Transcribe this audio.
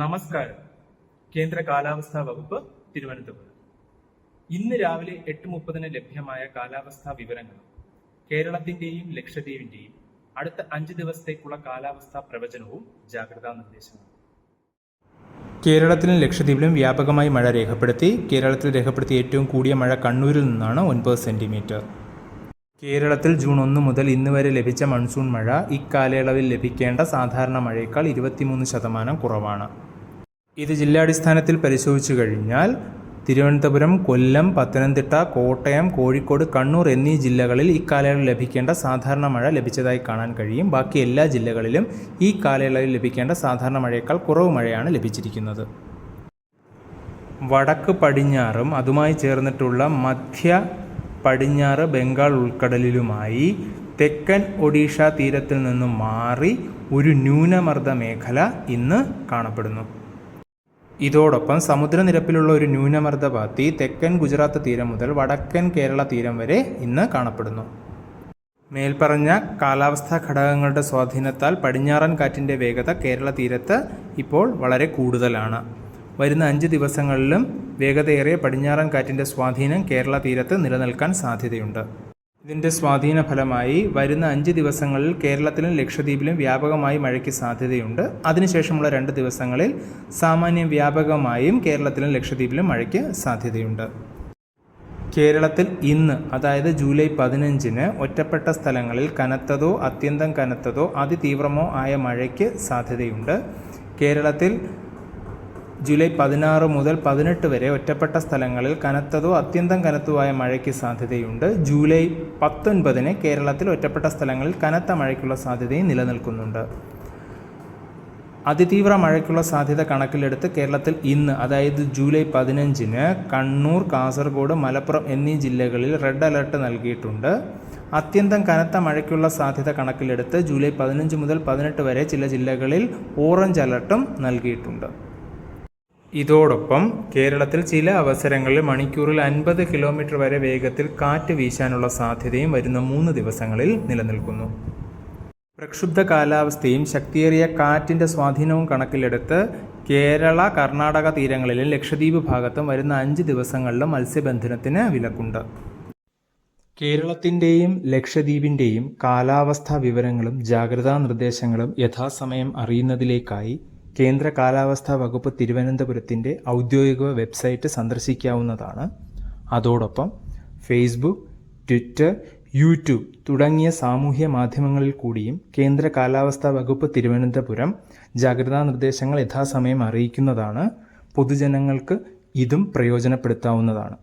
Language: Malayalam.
നമസ്കാരം. കേന്ദ്ര കാലാവസ്ഥാ വകുപ്പ് തിരുവനന്തപുരം. ഇന്ന് രാവിലെ എട്ട് മുപ്പതിന് ലഭ്യമായ കാലാവസ്ഥാ വിവരങ്ങൾ. കേരളത്തിന്റെയും ലക്ഷദ്വീപിന്റെയും അടുത്ത അഞ്ച് ദിവസത്തേക്കുള്ള കാലാവസ്ഥാ പ്രവചനവും ജാഗ്രതാ നിർദ്ദേശങ്ങളും. കേരളത്തിലും ലക്ഷദ്വീപിലും വ്യാപകമായി മഴ രേഖപ്പെടുത്തി. കേരളത്തിൽ രേഖപ്പെടുത്തിയ ഏറ്റവും കൂടിയ മഴ കണ്ണൂരിൽ നിന്നാണ് ഒൻപത് സെന്റിമീറ്റർ. കേരളത്തിൽ ജൂൺ ഒന്ന് മുതൽ ഇന്ന് വരെ ലഭിച്ച മൺസൂൺ മഴ ഇക്കാലയളവിൽ ലഭിക്കേണ്ട സാധാരണ മഴയേക്കാൾ ഇരുപത്തിമൂന്ന് ശതമാനം കുറവാണ്. ഇത് ജില്ലാടിസ്ഥാനത്തിൽ പരിശോധിച്ചു കഴിഞ്ഞാൽ തിരുവനന്തപുരം കൊല്ലം പത്തനംതിട്ട കോട്ടയം കോഴിക്കോട് കണ്ണൂർ എന്നീ ജില്ലകളിൽ ഇക്കാലയളവിൽ ലഭിക്കേണ്ട സാധാരണ മഴ ലഭിച്ചതായി കാണാൻ കഴിയും. ബാക്കി എല്ലാ ജില്ലകളിലും ഈ കാലയളവിൽ ലഭിക്കേണ്ട സാധാരണ മഴയേക്കാൾ കുറവ് മഴയാണ് ലഭിച്ചിരിക്കുന്നത്. വടക്ക് പടിഞ്ഞാറും അതുമായി ചേർന്നിട്ടുള്ള മധ്യ പടിഞ്ഞാറ് ബംഗാൾ ഉൾക്കടലിലുമായി തെക്കൻ ഒഡീഷ തീരത്തിൽ നിന്നും മാറി ഒരു ന്യൂനമർദ്ദ മേഖല ഇന്ന് കാണപ്പെടുന്നു. ഇതോടൊപ്പം സമുദ്രനിരപ്പിലുള്ള ഒരു ന്യൂനമർദ്ദ ബാത്തി തെക്കൻ ഗുജറാത്ത് തീരം മുതൽ വടക്കൻ കേരള തീരം വരെ ഇന്ന് കാണപ്പെടുന്നു. മേൽപ്പറഞ്ഞ കാലാവസ്ഥാ ഘടകങ്ങളുടെ സ്വാധീനത്താൽ പടിഞ്ഞാറൻ കാറ്റിന്റെ വേഗത കേരള തീരത്ത് ഇപ്പോൾ വളരെ കൂടുതലാണ്. വരുന്ന അഞ്ച് ദിവസങ്ങളിലും വേഗതയേറിയ പടിഞ്ഞാറൻ കാറ്റിന്റെ സ്വാധീനം കേരള തീരത്ത് നിലനിൽക്കാൻ സാധ്യതയുണ്ട്. ഇതിന്റെ സ്വാധീന ഫലമായി വരുന്ന അഞ്ച് ദിവസങ്ങളിൽ കേരളത്തിലും ലക്ഷദ്വീപിലും വ്യാപകമായി മഴയ്ക്ക് സാധ്യതയുണ്ട്. അതിനുശേഷമുള്ള രണ്ട് ദിവസങ്ങളിൽ സാമാന്യം വ്യാപകമായും കേരളത്തിലും ലക്ഷദ്വീപിലും മഴയ്ക്ക് സാധ്യതയുണ്ട്. കേരളത്തിൽ ഇന്ന് അതായത് ജൂലൈ പതിനഞ്ചിന് ഒറ്റപ്പെട്ട സ്ഥലങ്ങളിൽ കനത്തതോ അത്യന്തം കനത്തതോ അതിതീവ്രമോ ആയ മഴയ്ക്ക് സാധ്യതയുണ്ട്. കേരളത്തിൽ ജൂലൈ പതിനാറ് മുതൽ പതിനെട്ട് വരെ ഒറ്റപ്പെട്ട സ്ഥലങ്ങളിൽ കനത്തതോ അത്യന്തം കനത്തതുമായ മഴയ്ക്ക് സാധ്യതയുണ്ട്. ജൂലൈ പത്തൊൻപതിന് കേരളത്തിൽ ഒറ്റപ്പെട്ട സ്ഥലങ്ങളിൽ കനത്ത മഴയ്ക്കുള്ള സാധ്യതയും നിലനിൽക്കുന്നുണ്ട്. അതിതീവ്ര മഴയ്ക്കുള്ള സാധ്യത കണക്കിലെടുത്ത് കേരളത്തിൽ ഇന്ന് അതായത് ജൂലൈ പതിനഞ്ചിന് കണ്ണൂർ കാസർഗോഡ് മലപ്പുറം എന്നീ ജില്ലകളിൽ റെഡ് അലർട്ട് നൽകിയിട്ടുണ്ട്. അത്യന്തം കനത്ത മഴയ്ക്കുള്ള സാധ്യത കണക്കിലെടുത്ത് ജൂലൈ പതിനഞ്ച് മുതൽ പതിനെട്ട് വരെ ചില ജില്ലകളിൽ ഓറഞ്ച് അലർട്ടും നൽകിയിട്ടുണ്ട്. ഇതോടൊപ്പം കേരളത്തിൽ ചില അവസരങ്ങളിൽ മണിക്കൂറിൽ അൻപത് കിലോമീറ്റർ വരെ വേഗത്തിൽ കാറ്റ് വീശാനുള്ള സാധ്യതയും വരുന്ന മൂന്ന് ദിവസങ്ങളിൽ നിലനിൽക്കുന്നു. പ്രക്ഷുബ്ധ കാലാവസ്ഥയും ശക്തിയേറിയ കാറ്റിന്റെ സ്വാധീനവും കണക്കിലെടുത്ത് കേരള കർണാടക തീരങ്ങളിലും ലക്ഷദ്വീപ് ഭാഗത്തും വരുന്ന അഞ്ച് ദിവസങ്ങളിലും മത്സ്യബന്ധനത്തിന് വിലക്കുണ്ട്. കേരളത്തിന്റെയും ലക്ഷദ്വീപിന്റെയും കാലാവസ്ഥാ വിവരങ്ങളും ജാഗ്രതാ നിർദ്ദേശങ്ങളും യഥാസമയം അറിയുന്നതിലേക്കായി കേന്ദ്ര കാലാവസ്ഥാ വകുപ്പ് തിരുവനന്തപുരത്തിന്റെ ഔദ്യോഗിക വെബ്സൈറ്റ് സന്ദർശിക്കാവുന്നതാണ്. അതോടൊപ്പം ഫേസ്ബുക്ക് ട്വിറ്റർ യൂട്യൂബ് തുടങ്ങിയ സാമൂഹ്യ മാധ്യമങ്ങളിൽ കൂടിയും കേന്ദ്ര കാലാവസ്ഥാ വകുപ്പ് തിരുവനന്തപുരം ജാഗ്രതാ നിർദ്ദേശങ്ങൾ യഥാസമയം അറിയിക്കുന്നതാണ്. പൊതുജനങ്ങൾക്ക് ഇതും പ്രയോജനപ്പെടുത്താവുന്നതാണ്.